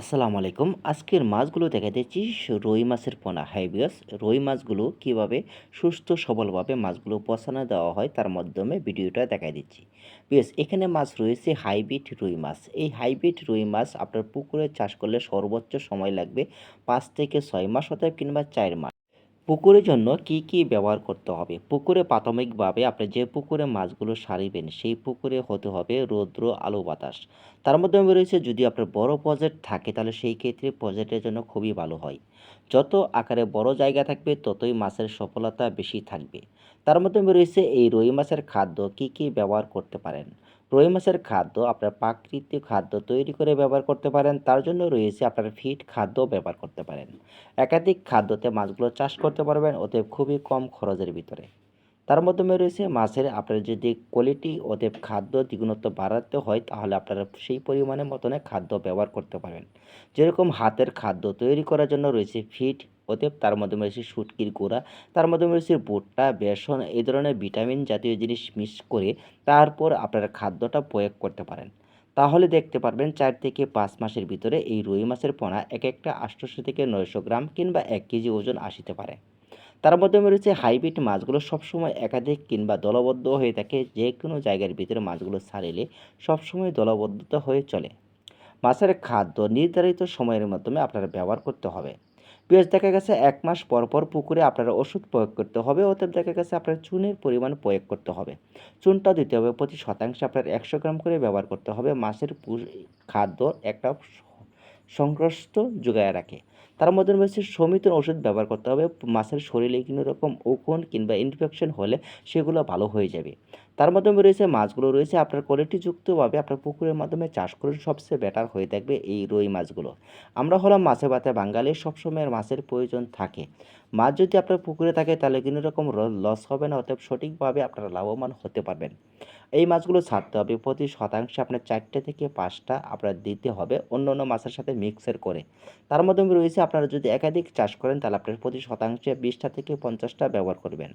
আসসালামু আলাইকুম। আজকের মাছগুলো দেখা দিচ্ছি রুই মাছের পোনা। হাইবিয়াস রুই মাছগুলো কীভাবে সুস্থ সবলভাবে মাছগুলো পচানো দেওয়া হয় তার মাধ্যমে ভিডিওটা দেখা দিচ্ছি। বিয়াস এখানে মাছ রয়েছে হাইব্রিড রুই মাছ। এই হাইব্রিড রুই মাছ আপনার পুকুরে চাষ করলে সর্বোচ্চ সময় লাগবে পাঁচ থেকে ছয় মাস অথবা কিংবা চার মাস। পুকুরের জন্য কি কি ব্যবহার করতে হবে? পুকুরে প্রাথমিকভাবে আপনি যে পুকুরে মাছগুলো সারিবেন, সেই পুকুরে হতে হবে রৌদ্র আলো বাতাস। তার মাধ্যমে রয়েছে যদি আপনার বড় প্রজেক্ট থাকে, তাহলে সেই ক্ষেত্রে প্রজেক্টের জন্য খুবই ভালো হয়। যত আকারে বড় জায়গা থাকবে, ততই মাছের সফলতা বেশি থাকবে। তার মাধ্যমে রয়েছে এই রুই মাছের খাদ্য কি কি ব্যবহার করতে পারেন? রুই মাছের খাদ্য আপনার প্রাকৃতিক খাদ্য তৈরি করে ব্যবহার করতে পারেন। তার জন্য রয়েছে আপনার ফিড খাদ্য ব্যবহার করতে পারেন। একাধিক খাদ্যতে মাছগুলো চাষ করতে পারবেন, অতএব খুবই কম খরচের ভিতরে। তার মাধ্যমে রয়েছে মাছের আপনার যদি কোয়ালিটি অতএব খাদ্য দ্বিগুণত্ব বাড়াতে হয়, তাহলে আপনারা সেই পরিমাণে মতনে খাদ্য ব্যবহার করতে পারেন যেরকম হাতের খাদ্য তৈরি করার জন্য রয়েছে ফিট অতএব তার মাধ্যমে রয়েছে শুটকির গুঁড়া, তার মাধ্যমে রয়েছে ভুট্টা, বেসন, এই ধরনের ভিটামিন জাতীয় জিনিস মিক্স করে তারপর আপনারা খাদ্যটা প্রয়োগ করতে পারেন। তাহলে দেখতে পারবেন চার থেকে পাঁচ মাসের ভিতরে এই রুই মাছের পোনা এক একটা আটশোশো থেকে নয়শো গ্রাম কিংবা এক কেজি ওজন আসিতে পারে। তার মাধ্যমে রয়েছে হাইব্রিড মাছগুলো সবসময় একাধিক কিংবা দলবদ্ধ হয়ে থাকে। যে কোনো জায়গার ভিতরে মাছগুলো ছাড়িলে সবসময় দলবদ্ধতা হয়ে চলে। মাছের খাদ্য নির্ধারিত সময়ের মাধ্যমে আপনারা ব্যবহার করতে হবে। পেঁয়াজ দেখা গেছে এক মাস পর পর পুকুরে আপনারা ওষুধ প্রয়োগ করতে হবে, অতএব দেখা গেছে আপনার চুনের পরিমাণ প্রয়োগ করতে হবে। চুনটা দিতে হবে প্রতি শতাংশে আপনার একশো গ্রাম করে ব্যবহার করতে হবে, মাছের খাদ্য একটা সংগ্রস্ত যোগায় রাখে। তার মধ্যে রয়েছে সমিতির ওষুধ ব্যবহার করতে হবে, মাছের শরীরে কোনো রকম ওকন কিংবা ইনফেকশন হলে সেগুলো ভালো হয়ে যাবে। তার মাধ্যমে রয়েছে, মাছগুলো রয়েছে, আপনার কোয়ালিটিযুক্তভাবে আপনার পুকুরের মাধ্যমে চাষ করলে সবচেয়ে বেটার হয়ে থাকবে এই রুই মাছগুলো। আমরা হলাম মাছে ভাতে বাঙালি সবসময় মাছের প্রয়োজন থাকে। মাছ যদি আপনার পুকুরে থাকে, তাহলে কোনো রকম লস হবে না, অতএব সঠিকভাবে আপনারা লাভবান হতে পারবেন। এই মাছগুলো ছাড়তে হবে, প্রতি শতাংশে আপনার চারটে থেকে পাঁচটা আপনার দিতে হবে অন্য অন্য মাছের সাথে মিক্সের করে। তার মাধ্যমে রয়েছে, আপনারা যদি একাধিক চাষ করেন, তাহলে আপনার প্রতি শতাংশে বিশটা থেকে পঞ্চাশটা ব্যবহার করবেন।